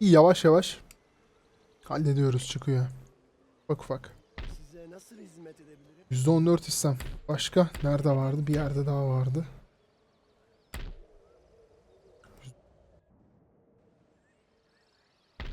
Yavaş yavaş hallediyoruz çıkıyor. Ufak ufak. Size nasıl hizmet edebilirim? %14 istem. Başka nerede vardı? Bir yerde daha vardı.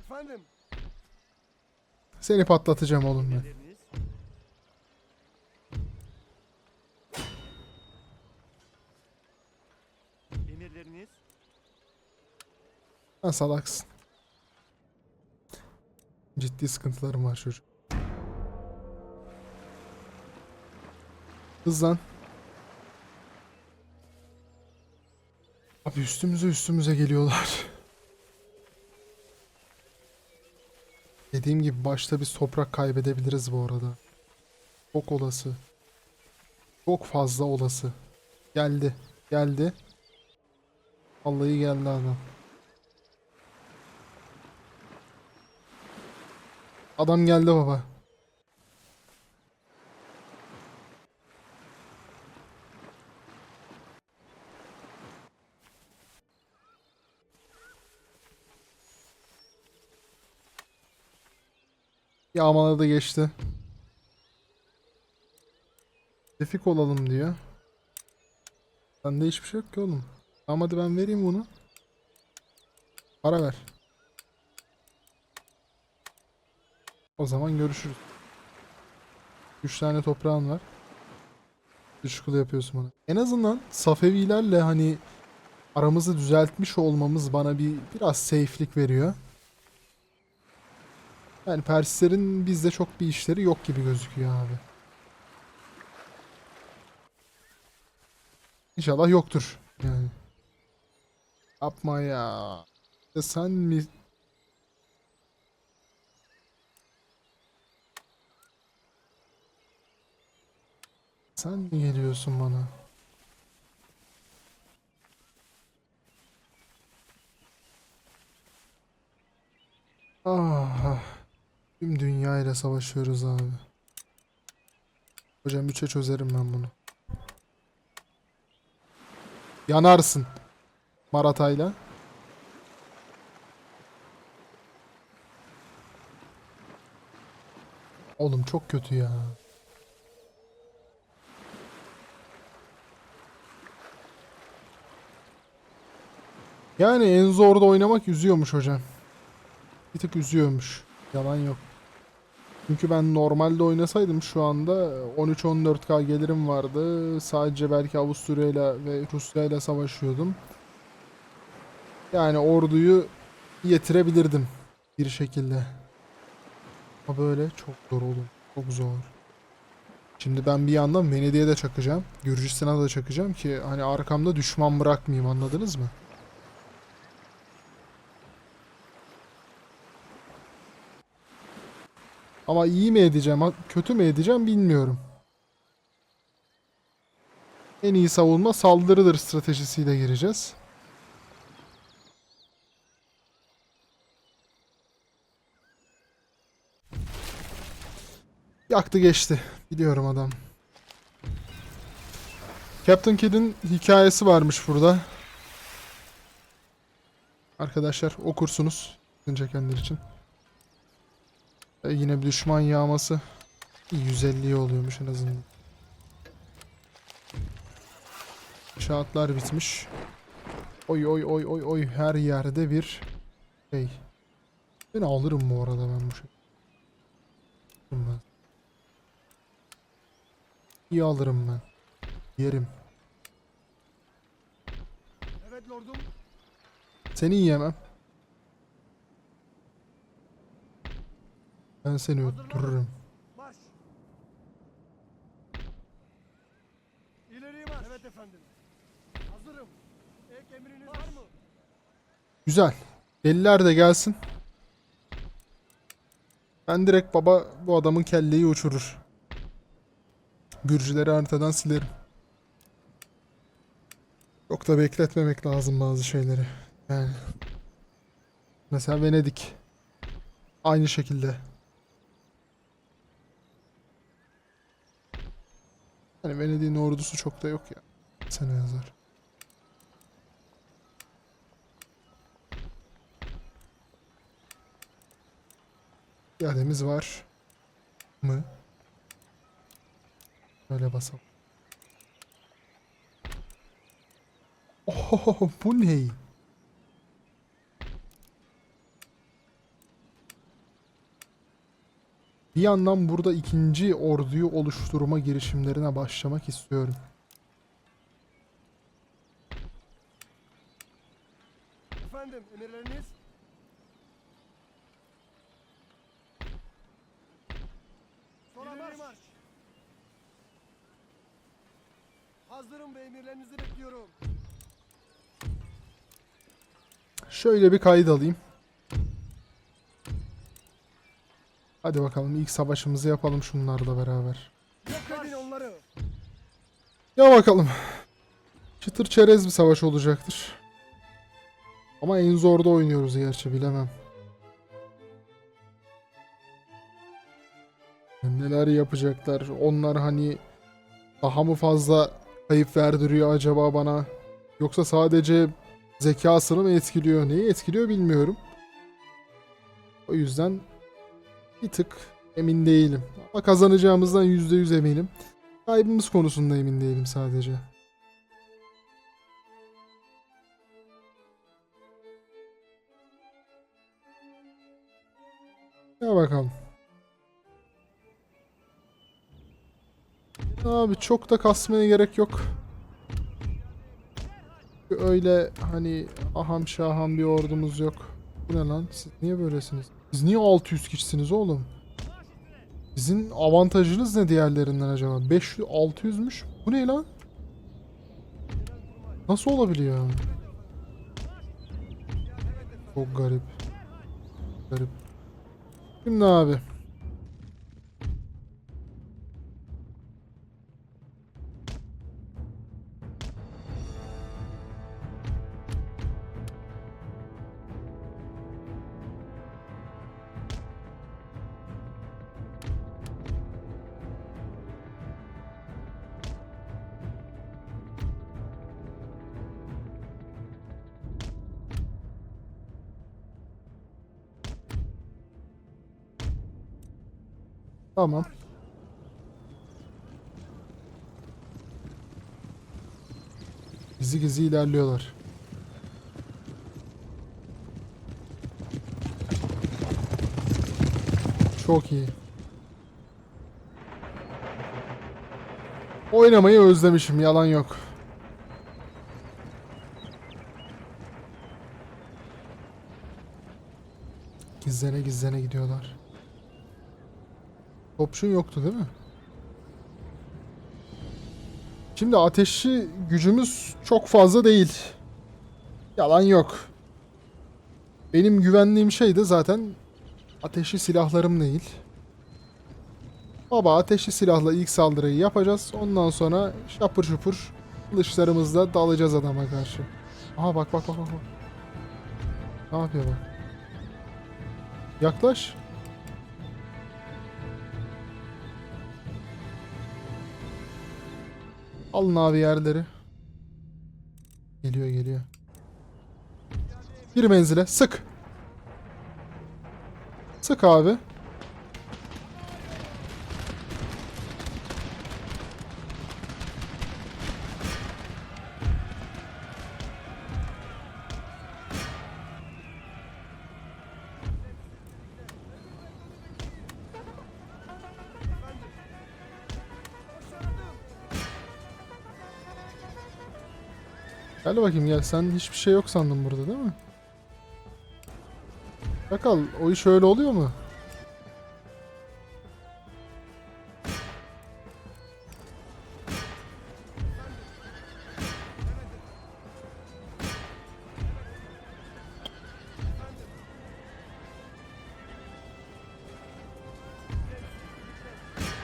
Efendim, Seni patlatacağım oğlum ben. emirleriniz? Sen salaksın. Ciddi sıkıntılarım var çocuk. Hızlan. Abi üstümüze üstümüze geliyorlar. Dediğim gibi başta biz toprak kaybedebiliriz bu arada. Çok olası. Çok fazla olası. Geldi. Geldi. Vallahi geldi adam. Adam geldi baba. Yağmaladı geçti. Tefik olalım diyor. Bende hiçbir şey yok ki oğlum. Tamam hadi ben vereyim bunu. Para ver. O zaman görüşürüz. 3 tane toprağın var. Düşkulu yapıyorsun bana. En azından Safevilerle hani aramızı düzeltmiş olmamız bana bir biraz safe'lik veriyor. Yani Perslerin bizde çok bir işleri yok gibi gözüküyor abi. İnşallah yoktur. Yani. Yapma ya. Ya sen mi Sen mi geliyorsun bana? Ah. Tüm dünyayla savaşıyoruz abi. Hocam 3'e çözerim ben bunu. Yanarsın. Maratayla. Oğlum çok kötü ya. Yani en zorda oynamak üzüyormuş hocam. Bir tık üzüyormuş. Yalan yok. Çünkü ben normalde oynasaydım şu anda 13-14k gelirim vardı. Sadece belki Avusturya'yla ve Rusya'yla savaşıyordum. Yani orduyu yetirebilirdim bir şekilde. Ama böyle çok zor oğlum. Çok zor. Şimdi ben bir yandan Venedik'e de çakacağım. Gürcistan'a da çakacağım ki hani arkamda düşman bırakmayayım anladınız mı? Ama iyi mi edeceğim, kötü mü edeceğim bilmiyorum. En iyi savunma saldırıdır stratejisiyle gireceğiz. Yaktı geçti. Biliyorum adam. Captain Kidd'in hikayesi varmış burada. Arkadaşlar okursunuz. Çekenler için. E, yine bir düşman yağması 150'ye oluyormuş en azından. İnşaatlar bitmiş. Oy oy oy oy oy her yerde bir şey. Ben alırım bu arada ben bu şey. Ben. İyi alırım ben. Yerim. Evet lordum. Seni yiyemem. Ben seni öldürürüm. Marş. İleri marş. Evet efendim. Hazırım. Ek emriniz var mı? Güzel. Deliler de gelsin. Ben direkt baba bu adamın kelleyi uçurur. Gürcüleri haritadan silerim. Çok da bekletmemek lazım bazı şeyleri. Yani. Mesela Venedik. Aynı şekilde. Hani Venedik'in ordusu çok da yok ya. Sene yazar. Piyademiz var. Mı? Şöyle basalım. Oh, bu ne? Bir yandan burada ikinci orduyu oluşturma girişimlerine başlamak istiyorum. Efendim emirleriniz? Sonra marş. Hazırım ve emirlerinizi bekliyorum. Şöyle bir kayıt alayım. Hadi bakalım ilk savaşımızı yapalım şunlarla beraber. Ya bakalım. Çıtır çerez bir savaş olacaktır. Ama en zorda oynuyoruz gerçi bilemem. Neler yapacaklar? Onlar hani daha mı fazla kayıp verdiriyor acaba bana? Yoksa sadece zekasını mı etkiliyor? Neyi etkiliyor bilmiyorum. O yüzden bir tık emin değilim. Ama kazanacağımızdan %100 eminim. Kaybımız konusunda emin değilim sadece. Ya bakalım. Abi çok da kasmaya gerek yok. Öyle hani aham şaham bir ordumuz yok. Bu ne lan? Siz niye böylesiniz? Siz niye 600 kişisiniz oğlum? Sizin avantajınız ne diğerlerinden acaba? 500 600'müş. Bu ne lan? Nasıl olabiliyor? Çok garip. Garip. Şimdi abi. Tamam. Gizli gizli ilerliyorlar. Çok iyi. Oynamayı özlemişim, yalan yok. Gizlene gizlene gidiyorlar. Option yoktu değil mi? Şimdi ateşi gücümüz çok fazla değil. Yalan yok. Benim güvendiğim şey de zaten ateşli silahlarım değil. Baba ateşli silahla ilk saldırıyı yapacağız. Ondan sonra şapır şupur kılıçlarımızla dalacağız adama karşı. Aha bak bak bak. bak. Ne yapıyor bak. Yaklaş. Alın abi yerleri. Geliyor geliyor. Bir menzile sık. Sık abi. Gel bakayım gel. Sen hiçbir şey yok sandın burada değil mi? Bakal o iş öyle oluyor mu?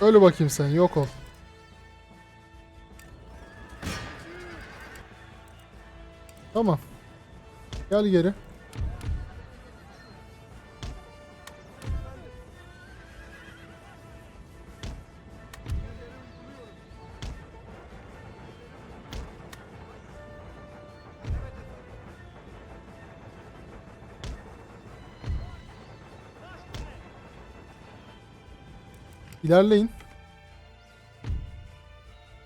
Öyle bakayım sen yok ol. Tamam. Gel geri. İlerleyin.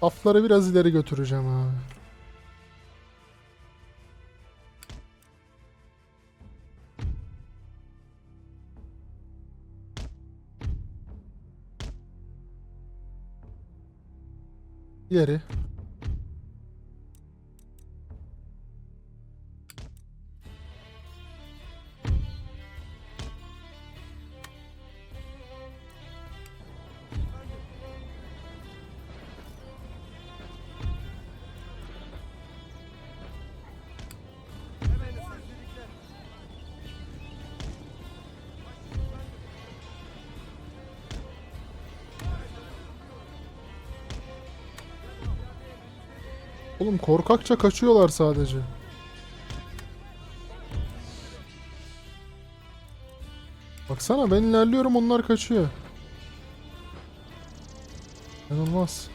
Safları biraz ileri götüreceğim abi. İleri. Oğlum korkakça kaçıyorlar sadece. Baksana ben ilerliyorum onlar kaçıyor. İnanılmaz.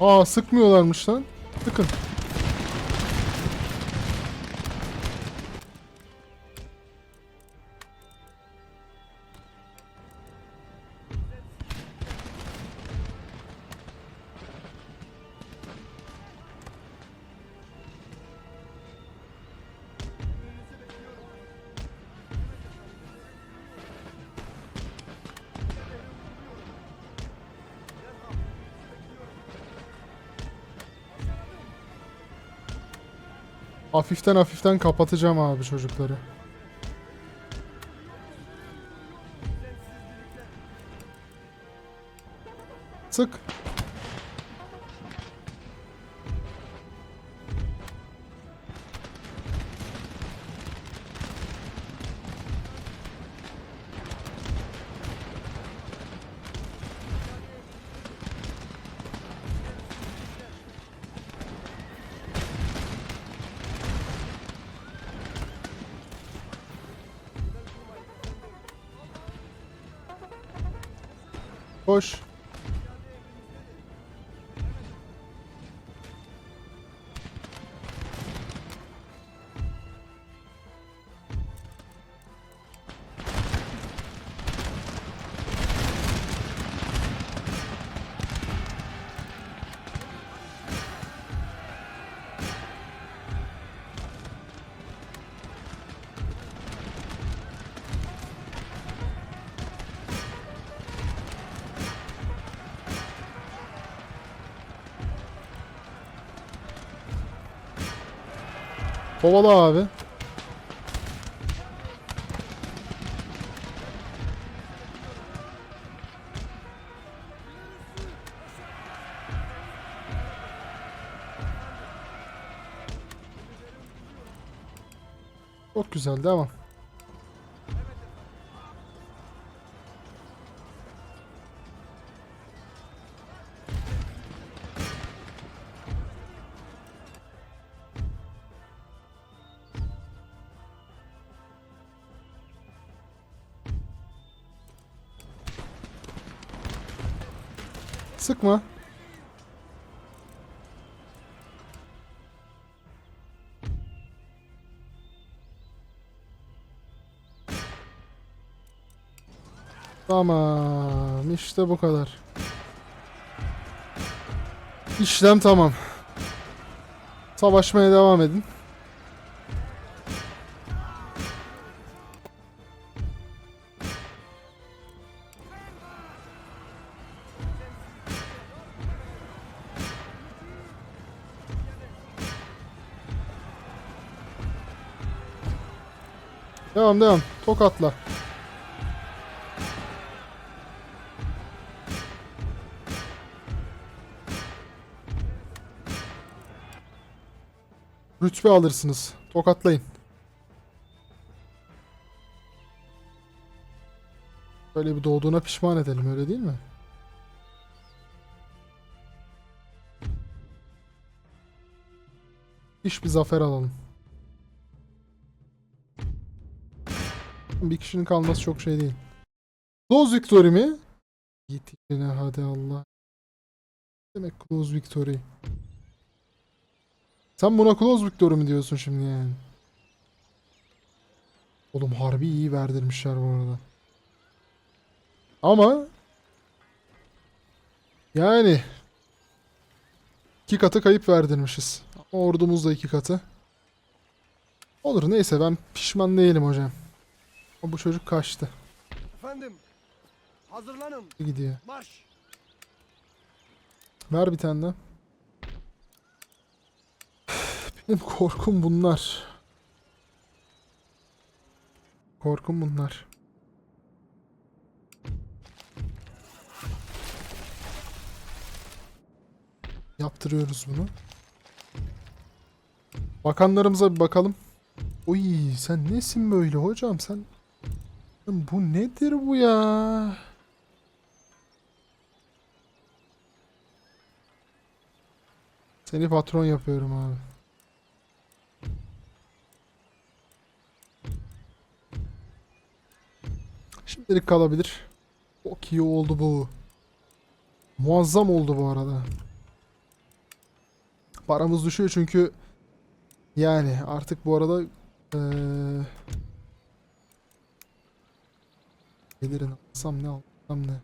Aa sıkmıyorlarmış lan. Sıkın. Hafiften hafiften kapatacağım abi çocukları. Sık. Koş. Kovala abi. Çok güzel devam. Sıkma. Tamam. işte bu kadar. İşlem tamam. Savaşmaya devam edin. Devam devam. Tokatla. Rütbe alırsınız. Tokatlayın. Böyle bir doğduğuna pişman edelim öyle değil mi? İş bir zafer alalım. Bir kişinin kalması çok şey değil. Close victory mi? Git yine hadi Allah. Demek close victory. Sen buna close victory mi diyorsun şimdi yani? Oğlum harbi iyi verdirmişler bu arada. Ama yani iki katı kayıp verdirmişiz. Ordumuz da iki katı. Olur neyse ben pişman değilim hocam. Ama bu çocuk kaçtı. Efendim. Hazırlanın. Gidiyor. Marş. Ver bir tane daha. Benim korkum bunlar. Korkum bunlar. Yaptırıyoruz bunu. Bakanlarımıza bir bakalım. Oy sen nesin böyle hocam sen? Bu nedir bu ya? Seni patron yapıyorum abi. Şimdilik kalabilir. Çok iyi oldu bu. Muazzam oldu bu arada. Paramız düşüyor çünkü yani artık bu arada eee gelirin alsam ne alsam ne?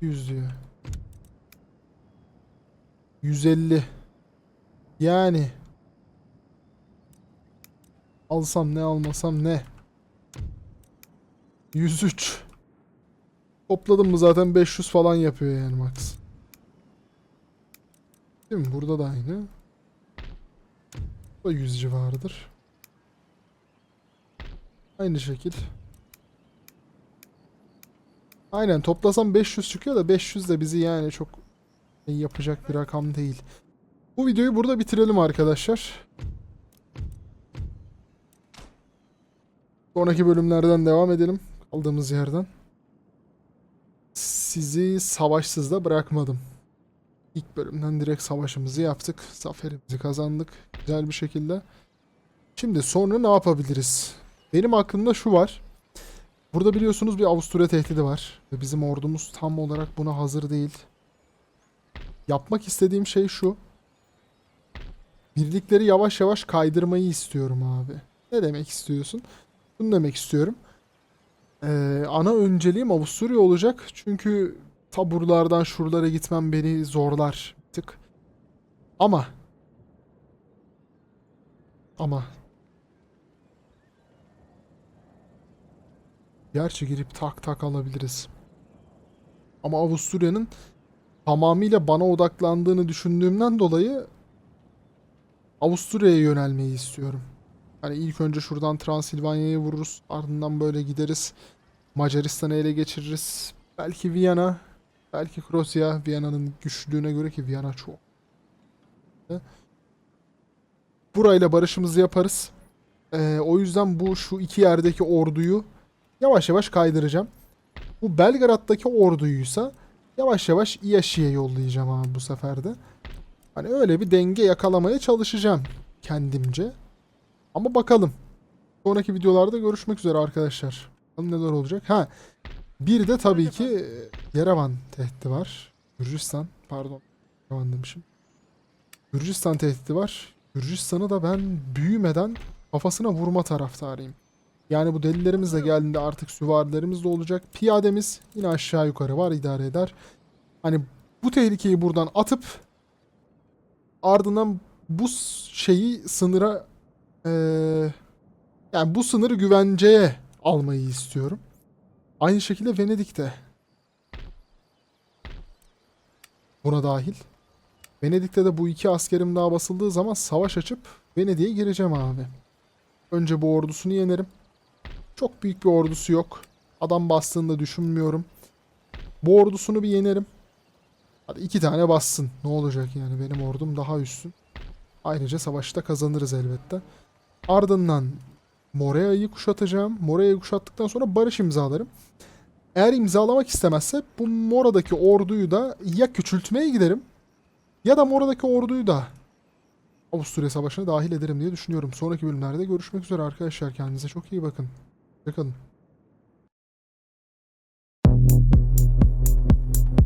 100 diyor. 150 yani. Alsam ne almasam ne? 103 topladım mı zaten 500 falan yapıyor yani max. Değil mi? Burada da aynı. Bu da 100 civarıdır. Aynı şekil aynen toplasam 500 çıkıyor da 500 de bizi yani çok yapacak bir rakam değil. Bu videoyu burada bitirelim arkadaşlar. Sonraki bölümlerden devam edelim. Kaldığımız yerden. Sizi savaşsız da bırakmadım. İlk bölümden direkt savaşımızı yaptık. Zaferimizi kazandık. Güzel bir şekilde. Şimdi sonra ne yapabiliriz? Benim aklımda şu var. Burada biliyorsunuz bir Avusturya tehdidi var. Ve bizim ordumuz tam olarak buna hazır değil. Yapmak istediğim şey şu. Birlikleri yavaş yavaş kaydırmayı istiyorum abi. Ne demek istiyorsun? Bunu demek istiyorum. Ee, ana önceliğim Avusturya olacak. Çünkü taburlardan şuralara gitmem beni zorlar. Tık. Ama ama Gerçi girip tak tak alabiliriz. Ama Avusturya'nın tamamıyla bana odaklandığını düşündüğümden dolayı Avusturya'ya yönelmeyi istiyorum. Hani ilk önce şuradan Transilvanya'ya vururuz. Ardından böyle gideriz. Macaristan'ı ele geçiririz. Belki Viyana. Belki Krosya. Viyana'nın güçlülüğüne göre ki Viyana çok. Burayla barışımızı yaparız. Ee, o yüzden bu şu iki yerdeki orduyu yavaş yavaş kaydıracağım. Bu Belgrad'daki orduyuysa yavaş yavaş İyaşi'ye yollayacağım abi bu sefer de. Hani öyle bir denge yakalamaya çalışacağım kendimce. Ama bakalım. Sonraki videolarda görüşmek üzere arkadaşlar. Bakalım neler olacak. Ha. Bir de tabii ki e, Yerevan tehdidi var. Gürcistan. Pardon. Yerevan demişim. Gürcistan tehdidi var. Gürcistan'ı da ben büyümeden kafasına vurma taraftarıyım. Yani bu delilerimiz de geldiğinde artık süvarilerimiz de olacak. Piyademiz yine aşağı yukarı var idare eder. Hani bu tehlikeyi buradan atıp ardından bu şeyi sınıra eee, yani bu sınırı güvenceye almayı istiyorum. Aynı şekilde Venedik'te buna dahil. Venedik'te de bu iki askerim daha basıldığı zaman savaş açıp Venedik'e gireceğim abi. Önce bu ordusunu yenerim. Çok büyük bir ordusu yok. Adam bastığını da düşünmüyorum. Bu ordusunu bir yenerim. Hadi iki tane bassın. Ne olacak yani benim ordum daha üstün. Ayrıca savaşta kazanırız elbette. Ardından Morea'yı kuşatacağım. Morea'yı kuşattıktan sonra barış imzalarım. Eğer imzalamak istemezse bu Mora'daki orduyu da ya küçültmeye giderim ya da Mora'daki orduyu da Avusturya Savaşı'na dahil ederim diye düşünüyorum. Sonraki bölümlerde görüşmek üzere arkadaşlar. Kendinize çok iyi bakın. Hoşçakalın.